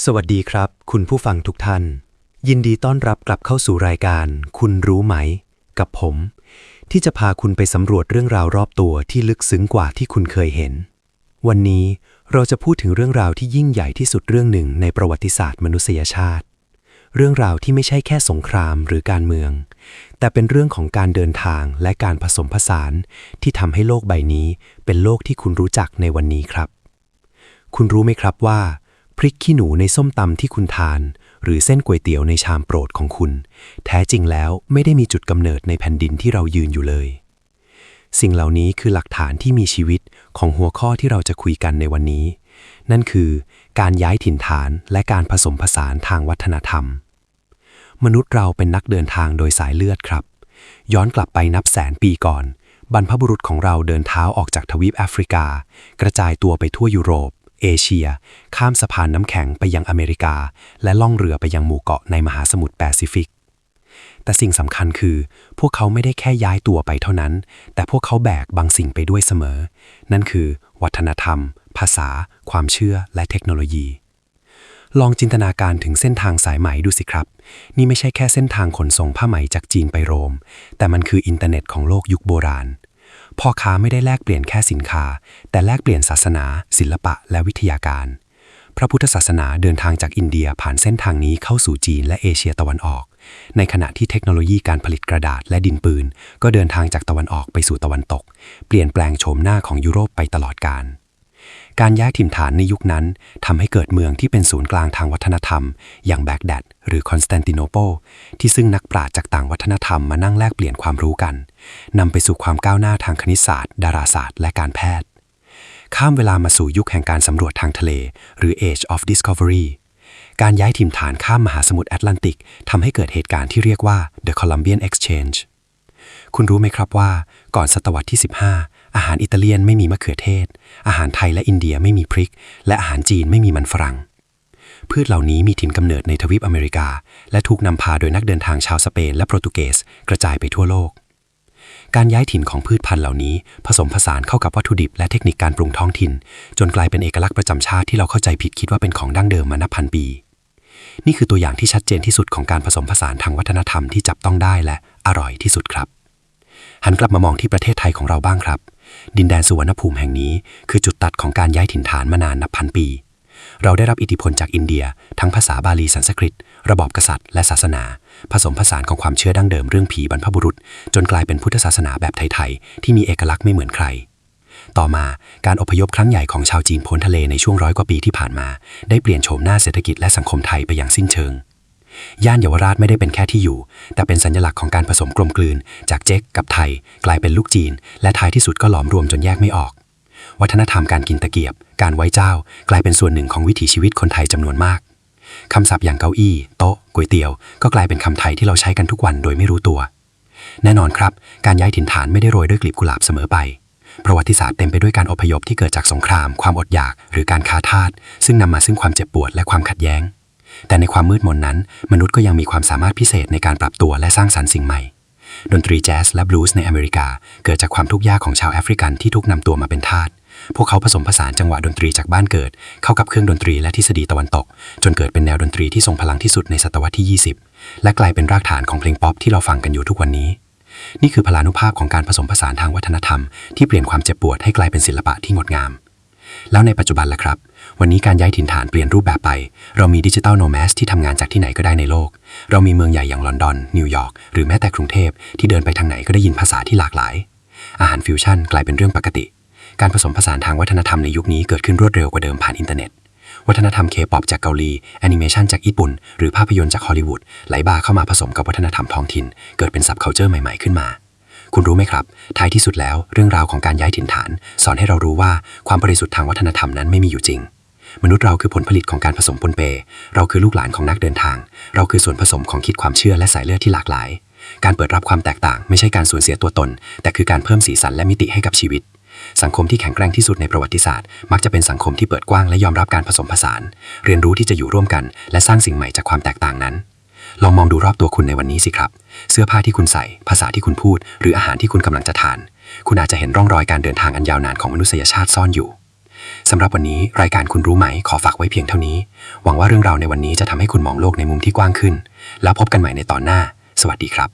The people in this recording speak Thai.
สวัสดีครับ คุณผู้ฟังทุกท่าน ยินดีต้อนรับกลับเข้าสู่รายการ คุณรู้ไหม กับผม ที่จะพาคุณไปสำรวจเรื่องราวรอบตัวที่ลึกซึ้งกว่าที่คุณเคยเห็น วันนี้เราจะพูดถึงเรื่องราวที่ยิ่งใหญ่ที่สุดเรื่องหนึ่งในประวัติศาสตร์มนุษยชาติ เรื่องราวที่ไม่ใช่แค่สงครามหรือการเมือง แต่เป็นเรื่องของการเดินทางและการผสมผสาน ที่ทำให้โลกใบนี้เป็นโลกที่คุณรู้จักในวันนี้ครับ คุณรู้ไหมครับว่า ริกขี้หนูในส้มตำที่คุณทาน หรือเส้นก๋วยเตี๋ยวในชามโปรดของคุณ แท้จริงแล้วไม่ได้มีจุดกำเนิดในแผ่นดินที่เรายืนอยู่เลย สิ่งเหล่านี้คือหลักฐานที่มีชีวิตของหัวข้อที่เราจะคุยกันในวันนี้ นั่นคือ การย้ายถิ่นฐานและการผสมผสานทางวัฒนธรรม มนุษย์เราเป็นนักเดินทางโดยสายเลือดครับ ย้อนกลับไปนับแสนปีก่อน บรรพบุรุษของเราเดินเท้าออกจากทวีปแอฟริกา กระจายตัวไปทั่วยุโรป เอเชีย ข้ามสะพานน้ำแข็งไปยังอเมริกา และล่องเรือไปยังหมู่เกาะในมหาสมุทรแปซิฟิก แต่สิ่งสำคัญคือ พวกเขาไม่ได้แค่ย้ายตัวไปเท่านั้น แต่พวกเขาแบกบางสิ่งไปด้วยเสมอ นั่นคือ วัฒนธรรม ภาษา ความเชื่อและเทคโนโลยีลองจินตนาการถึงเส้นทางสายไหมดูสิครับ นี่ไม่ใช่แค่เส้นทางขนส่งผ้าไหมจากจีนไปโรม แต่มันคืออินเทอร์เน็ตของโลกยุคโบราณ พ่อค้าไม่ได้แลกเปลี่ยนแค่สินค้า แต่แลกเปลี่ยนศาสนา ศิลปะและวิทยาการ พระพุทธศาสนาเดินทางจากอินเดียผ่านเส้นทางนี้เข้าสู่จีนและเอเชียตะวันออก ในขณะที่เทคโนโลยีการผลิตกระดาษและดินปืน ก็เดินทางจากตะวันออกไปสู่ตะวันตก เปลี่ยนแปลงโฉมหน้าของยุโรปไปตลอดกาล การย้ายถิ่นฐานในยุคนั้นทำให้เกิดเมืองที่เป็นศูนย์กลางทางวัฒนธรรม อย่างแบกแดดหรือคอนสแตนติโนโปลที่ซึ่งนักปราชญ์จากต่างวัฒนธรรมมานั่งแลกเปลี่ยนความรู้กันนำไปสู่ความก้าวหน้าทางคณิตศาสตร์ ดาราศาสตร์ และการแพทย์ ข้ามเวลามาสู่ยุคแห่งการสำรวจทางทะเล หรือ Age of Discovery การย้ายถิ่นฐานข้ามมหาสมุทรแอตแลนติกทำให้เกิดเหตุการณ์ที่เรียกว่า The Columbian Exchange คุณรู้ไหมครับว่า ก่อนศตวรรษที่ 15 อาหารอิตาเลียนไม่มีมะเขือเทศ อาหารไทยและอินเดียไม่มีพริก และอาหารจีนไม่มีมันฝรั่ง พืชเหล่านี้มีถิ่นกำเนิดในทวีปอเมริกา และถูกนำพาโดยนักเดินทางชาวสเปนและโปรตุเกสกระจายไปทั่วโลก การย้ายถิ่นของพืชพันธุ์เหล่านี้ ผสมผสานเข้ากับวัตถุดิบและเทคนิคการปรุงท้องถิ่น จนกลายเป็นเอกลักษณ์ประจำชาติที่เราเข้าใจผิดคิดว่าเป็นของดั้งเดิมมานับพันปีนี่คือตัวอย่างที่ชัดเจนที่สุดของการผสมผสานทางวัฒนธรรมที่จับต้องได้และอร่อยที่สุดครับ หันกลับมามองที่ประเทศไทยของเราบ้างครับ ดินแดนสุวรรณภูมิแห่งนี้คือจุดตัดของการย้ายถิ่นฐานมานานนับพันปี เราได้รับอิทธิพลจากอินเดีย ทั้งภาษาบาลีสันสกฤต ระบอบกษัตริย์และศาสนา ผสมผสานของความเชื่อดั้งเดิมเรื่องผีบรรพบุรุษ จนกลายเป็นพุทธศาสนาแบบไทยๆ ที่มีเอกลักษณ์ไม่เหมือนใคร ต่อมาการอพยพครั้งใหญ่ของชาวจีนพ้นทะเลในช่วงร้อยกว่าปีที่ผ่านมา ได้เปลี่ยนโฉมหน้าเศรษฐกิจและสังคมไทยไปอย่างสิ้นเชิง ย่านเยาวราชไม่ได้เป็นแค่ที่อยู่ แต่เป็นสัญลักษณ์ของการผสมกลมกลืน จากเจ๊กกับไทย กลายเป็นลูกจีน และท้ายที่สุดก็หลอมรวมจนแยกไม่ออก วัฒนธรรมการกินตะเกียบ การไว้เจ้า กลายเป็นส่วนหนึ่งของวิถีชีวิตคนไทยจำนวนมากคำศัพท์อย่างเก้าอี้ โต๊ะก๋วยเตี๋ยว ก็กลายเป็นคำไทยที่เราใช้กันทุกวันโดยไม่รู้ตัว แน่นอนครับ การย้ายถิ่นฐานไม่ได้โรยด้วยกลีบกุหลาบเสมอไป ประวัติศาสตร์เต็มไปด้วยการอพยพที่เกิดจากสงคราม ความอดอยาก หรือการค้าทาสซึ่งนำมาซึ่งความเจ็บปวดและความขัดแย้ง แต่ในความมืดมนนั้น มนุษย์ก็ยังมีความสามารถพิเศษในการปรับตัวและสร้างสรรค์สิ่งใหม่ ดนตรีแจ๊สและบลูส์ในอเมริกา เกิดจากความทุกข์ยากของชาวแอฟริกันที่ถูกนำตัวมาเป็นทาส พวกเขาผสมผสานจังหวะดนตรีจากบ้านเกิด เข้ากับเครื่องดนตรีและทฤษฎีตะวันตก จนเกิดเป็นแนวดนตรีที่ทรงพลังที่สุดในศตวรรษที่ 20 และกลายเป็นรากฐานของเพลงป๊อปที่เราฟังกันอยู่ทุกวันนี้นี่คือพลานุภาพของการผสมผสานทางวัฒนธรรม ที่เปลี่ยนความเจ็บปวดให้กลายเป็นศิลปะที่งดงาม แล้วในปัจจุบันล่ะครับ วันนี้การย้ายถิ่นฐานเปลี่ยนรูปแบบไป เรามีดิจิทัลโนแมสที่ทำงานจากที่ไหนก็ได้ในโลก เรามีเมืองใหญ่อย่างลอนดอน นิวยอร์ก หรือแม้แต่กรุงเทพที่เดินไปทางไหนก็ได้ยินภาษาที่หลากหลาย อาหารฟิวชั่นกลายเป็นเรื่องปกติ การผสมผสานทางวัฒนธรรมในยุคนี้เกิดขึ้นรวดเร็วกว่าเดิมผ่านอินเทอร์เน็ต วัฒนธรรมเคป๊อปจากเกาหลี แอนิเมชันจากญี่ปุ่น หรือภาพยนตร์จากฮอลลีวูด ไหลบ่าเข้ามาผสมกับวัฒนธรรมท้องถิ่น เกิดเป็นซับเคาเจอร์ใหม่ๆขึ้นมาคุณรู้ไหมครับ ท้ายที่สุดแล้วเรื่องราวของการย้ายถิ่นฐาน สอนให้เรารู้ว่าความบริสุทธิ์ทางวัฒนธรรมนั้นไม่มีอยู่จริง มนุษย์เราคือผลผลิตของการผสมปนเป เราคือลูกหลานของนักเดินทาง เราคือส่วนผสมของคิดความเชื่อและสายเลือดที่หลากหลาย การเปิดรับความแตกต่าง ไม่ใช่การสูญเสียตัวตน แต่คือการเพิ่มสีสันและมิติให้กับชีวิต สังคมที่แข็งแกร่งที่สุดในประวัติศาสตร์ มักจะเป็นสังคมที่เปิดกว้างและยอมรับการผสมผสาน เรียนรู้ที่จะอยู่ร่วมกัน และสร้างสิ่งใหม่จากความแตกต่างนั้นลองมองดูรอบตัวคุณในวันนี้สิครับ เสื้อผ้าที่คุณใส่ ภาษาที่คุณพูด หรืออาหารที่คุณกำลังจะทาน คุณอาจจะเห็นร่องรอยการเดินทางอันยาวนานของมนุษยชาติซ่อนอยู่ สำหรับวันนี้รายการคุณรู้ไหมขอฝากไว้เพียงเท่านี้ หวังว่าเรื่องราวในวันนี้จะทำให้คุณมองโลกในมุมที่กว้างขึ้น แล้วพบกันใหม่ในตอนหน้า สวัสดีครับ